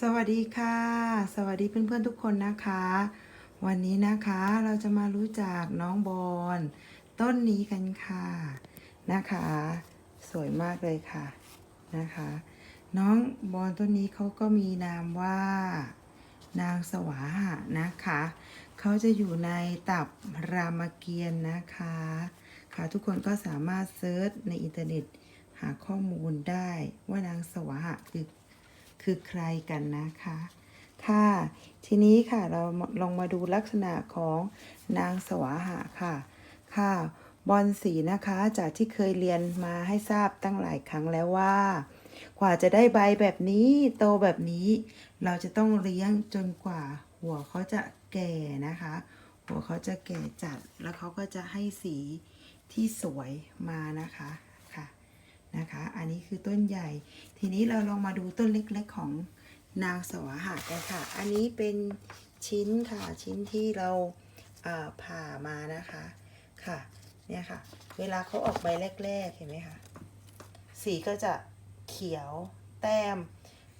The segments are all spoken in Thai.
สวัสดีค่ะ สวัสดีเพื่อนๆทุกคนนะคะ วันนี้นะคะเราจะมารู้จักน้องบอลต้นนี้กันค่ะนะคะ สวยมากเลยค่ะนะคะ น้องบอลต้นนี้เขาก็มีนามว่า นางสวาหะนะคะเขาจะอยู่ในตับรามเกียรตินะคะ ค่ะทุกคนก็สามารถเซิร์ชในอินเทอร์เน็ตหาข้อมูลได้ว่านางสวาหะคือ คือใครกันนะคะ ค่ะทีนี้ค่ะเราลองมาดูลักษณะของนางสวาหะค่ะ ค่ะ บอลสีนะคะจากที่เคยเรียนมาให้ทราบตั้งหลายครั้งแล้วว่า กว่าจะได้ใบแบบนี้โตแบบนี้ เราจะต้องเลี้ยงจนกว่าหัวเขาจะแก่นะคะ หัวเขาจะแก่จัดแล้วเขาก็จะให้สีที่สวยมานะคะค่ะนะคะ อันนี้คือต้นใหญ่ ทีนี้เราลองมาดูต้นเล็กๆของนางสวหะกันค่ะ อันนี้เป็นชิ้นค่ะ ชิ้นที่เราาผ่ามานะคะค่ะ เนี่ยค่ะ เวลาเขาออกใบแรกๆ เห็นไหมคะ สีก็จะเขียวแต้ม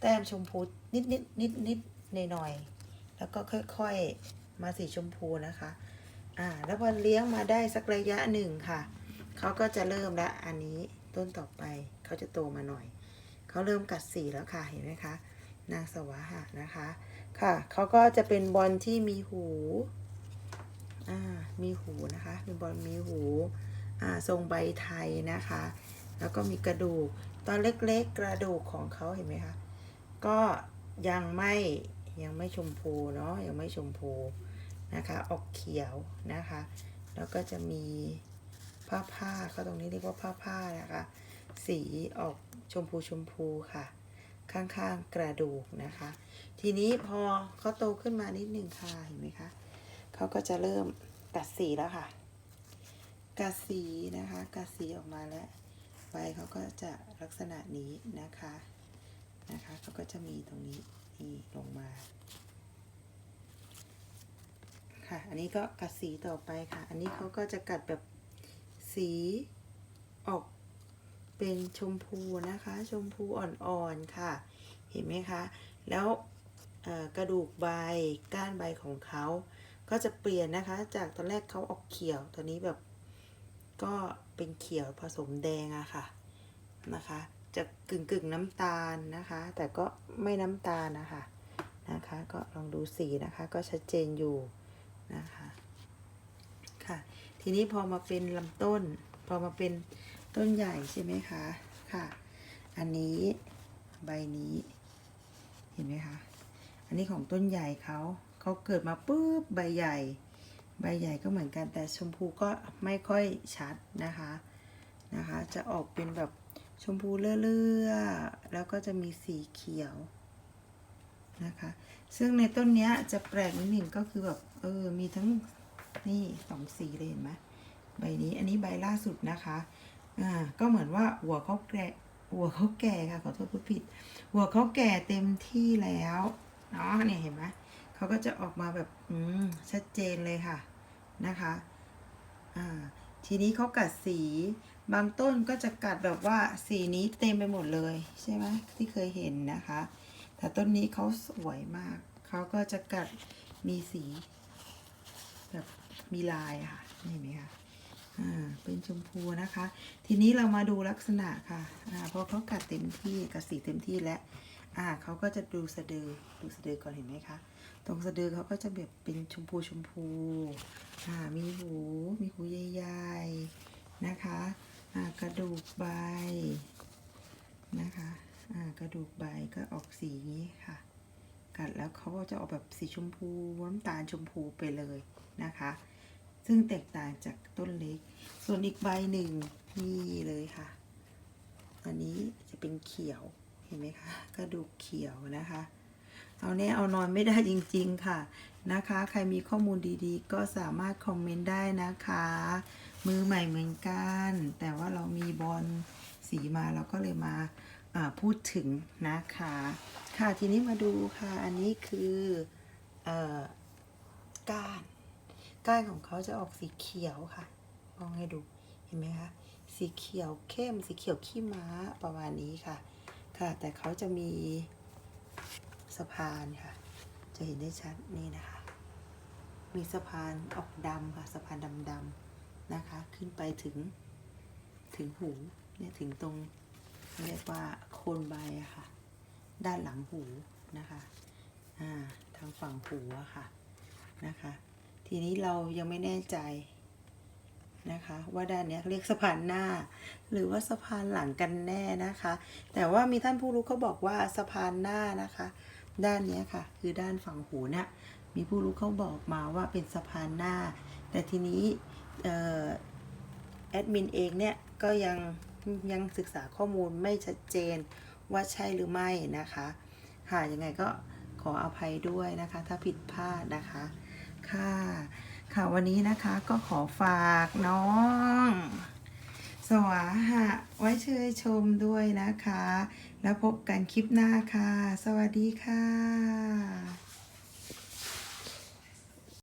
แต้มชมพูนิดนิดนิดนิดหน่อยหน่อยๆแล้วก็ค่อยๆมาสีชมพูนะคะ อ่า แล้วพอเลี้ยงมาได้สักระยะหนึ่งค่ะ เขาก็จะเริ่มละอันนี้ต้นต่อไป เขาจะโตมาหน่อย เขาเริ่มกัดสีแล้วค่ะ เห็นไหมคะ นางสวาหะนะคะ ค่ะ เขาก็จะเป็นบอลที่มีหู อ่า มีหูนะคะ เป็นบอลมีหู อ่า ทรงใบไทยนะคะ แล้วก็มีกระดูก ตอนเล็กๆกระดูกของเขาเห็นไหมคะ ก็ยังไม่ยังไม่ชมพูเนาะ ยังไม่ชมพูนะคะ ออกเขียวนะคะ แล้วก็จะมีผ้าผ้าเขาตรงนี้เรียกว่าผ้าผ้านะคะ สีออกชมพูชมพูค่ะ ข้างๆกระดูกนะคะ ทีนี้พอเขาโตขึ้นมานิดหนึ่งค่ะเห็นไหมคะเขาก็จะเริ่มกัดสีแล้วค่ะกัดสีนะคะกัดสีออกมาแล้วใบเขาก็จะลักษณะนี้นะคะนะคะเขาก็จะมีตรงนี้นี่ลงมาค่ะ อันนี้ก็กัดสีต่อไปค่ะ อันนี้เขาก็จะกัดแบบสีออก เป็นชมพูนะคะ ชมพูอ่อนๆค่ะ เห็นไหมคะ แล้วกระดูกใบก้านใบของเขาก็จะเปลี่ยนนะคะ จากตอนแรกเขาออกเขียว ตอนนี้แบบก็เป็นเขียวผสมแดงอะค่ะนะคะจะกึ่งกึ่งน้ำตาลนะคะ แต่ก็ไม่น้ำตาลนะคะนะคะ ก็ลองดูสีนะคะ ก็ชัดเจนอยู่นะคะค่ะ ทีนี้พอมาเป็นลำต้น พอมาเป็น ต้นใหญ่ใช่ไหมคะค่ะ อันนี้ใบนี้ เห็นไหมคะ อันนี้ของต้นใหญ่เขาเขาเกิดมาปุ๊บใบใหญ่ ใบใหญ่ก็เหมือนกันแต่ชมพูก็ไม่ค่อยชัดนะคะนะคะ จะออกเป็นแบบชมพูเลื่อๆแล้วก็จะมีสีเขียวนะคะซึ่งในต้นนี้จะแปลกนิดหนึ่งก็คือแบบเออมีทั้งนี่สองสีเลยเห็นไหมใบนี้อันนี้ใบล่าสุดนะคะ อ่าก็เหมือนว่าหัวเขาแก่หัวเขาแก่ค่ะขอโทษพูดผิด หัวเขาแก่เต็มที่แล้วเนาะเนี่ยเห็นไหมเขาก็จะออกมาแบบอืมชัดเจนเลยค่ะนะคะอ่าทีนี้เขากัดสีบางต้นก็จะกัดแบบว่าสีนี้เต็มไปหมดเลยใช่ไหมที่เคยเห็นนะคะ แต่ต้นนี้เขาสวยมาก เขาก็จะกัดมีสี แบบมีลายค่ะเห็นไหมคะ อ่าเป็นชมพูนะคะ ทีนี้เรามาดูลักษณะค่ะอ่าพอเขากัดเต็มที่กัดสีเต็มที่แล้วอ่าเขาก็จะดูสะดือดูสะดือก่อนเห็นไหมคะตรงสะดือเขาก็จะแบบเป็นชมพูชมพูอ่ามีหู มีหูใหญ่ๆนะคะอ่ากระดูกใบนะคะอ่ากระดูกใบก็ออกสีนี้ค่ะ กัดแล้วเขาก็จะออกแบบสีชมพูน้ำตาลชมพูไปเลยนะคะ ซึ่งแตกต่างจากต้นเล็ก ส่วนอีกใบหนึ่งนี่เลยค่ะ อันนี้จะเป็นเขียวเห็นไหมคะกระดูกเขียวนะคะ เอาแน่เอานอนไม่ได้จริงๆค่ะนะคะ ใครมีข้อมูลดีๆ ก็สามารถคอมเมนต์ได้นะคะ มือใหม่เหมือนกัน แต่ว่าเรามีบอลสีมาเราก็เลยมาพูดถึงนะคะ ค่ะทีนี้มาดูค่ะ อันนี้คือออก้าน ก้านของเขาจะออกสีเขียวค่ะมองให้ดูเห็นไหมคะสีเขียวเข้มสีเขียวขี้ม้าประมาณนี้ค่ะ ค่ะ แต่เขาจะมีสะพานค่ะ จะเห็นได้ชัดนี่นะคะ มีสะพานออกดำค่ะสะพานดำๆนะคะ ขึ้นไปถึงถึงหูเนี่ยถึงตรงเรียกว่าโคนใบอะค่ะ ด้านหลังหูนะคะอ่าทางฝั่งหูอะค่ะนะคะ ทีนี้เรายังไม่แน่ใจนะคะ ว่าด้านนี้เรียกสะพานหน้า หรือว่าสะพานหลังกันแน่นะคะ แต่ว่ามีท่านผู้รู้เขาบอกว่าสะพานหน้านะคะ ด้านนี้ค่ะ คือด้านฝั่งหูเนี่ยมีผู้รู้เขาบอกมาว่าเป็นสะพานหน้า แต่ทีนี้แอดมินเองเนี่ยก็ยังยังศึกษาข้อมูลไม่ชัดเจนว่าใช่หรือไม่นะคะ ค่ะยังไงก็ขออภัยด้วยนะคะ ถ้าผิดพลาดนะคะ ค่ะ ค่ะวันนี้นะคะก็ขอฝากน้อง สวาหะไว้เชยชมด้วยนะคะ แล้วพบกันคลิปหน้าค่ะ สวัสดีค่ะ